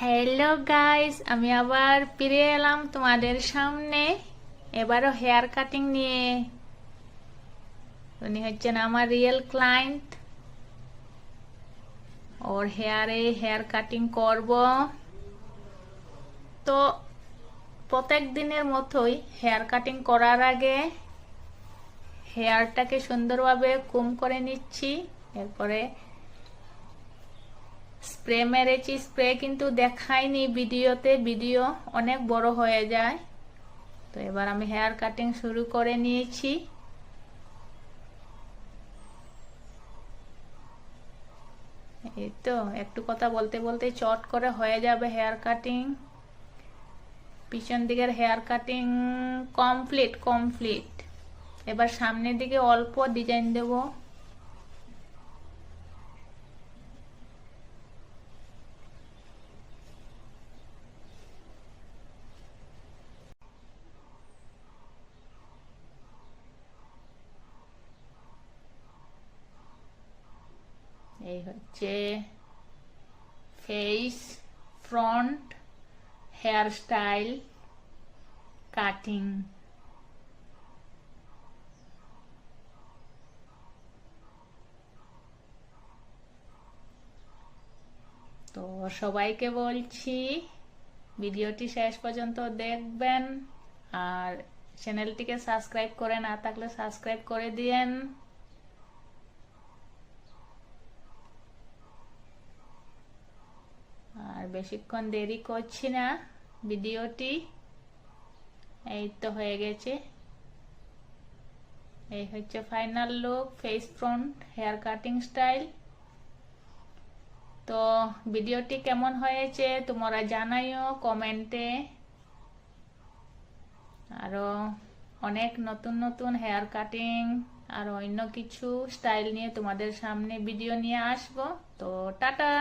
Hello guys আমি আবার ফিরে এলাম তোমাদের সামনে। এবারও হেয়ার কাটিং নিয়ে। উনি হচ্ছেন আমার রিয়েল ক্লায়েন্ট ওর হেয়ারে হেয়ার কাটিং করব। তো প্রত্যেক দিনের মতোই হেয়ার কাটিং করার আগে হেয়ারটাকে সুন্দরভাবে কুম করে নিচ্ছি। এরপরে স্প্রে মেরেছি, স্প্রে কিন্তু দেখাইনি ভিডিওতে, ভিডিও অনেক বড় হয়ে যায়। তো এবার আমি হেয়ার কাটিং শুরু করে নিয়েছি। এই তো, একটু কথা বলতে বলতে চট করে হয়ে যাবে হেয়ার কাটিং। পিছন দিকের হেয়ার কাটিং কমপ্লিট কমপ্লিট। এবার সামনের দিকে অল্প ডিজাইন দেবো। এই হচ্ছে face front hair style cutting তো সবাইকে বলছি, ভিডিওটি শেষ পর্যন্ত দেখবেন আর চ্যানেলটিকে সাবস্ক্রাইব করে না থাকলে সাবস্ক্রাইব করে দিয়েন আর বেশিক্ষণ দেরি করছি না। ভিডিওটি এই তো হয়ে গেছে। এই হচ্ছে final look face front hair cutting style তো ভিডিওটি কেমন হয়েছে তোমরা জানাইও কমেন্টে আরও অনেক নতুন নতুন হেয়ার কাটিং আর অন্য কিছু স্টাইল নিয়ে তোমাদের সামনে ভিডিও নিয়ে আসব। তো টাটা!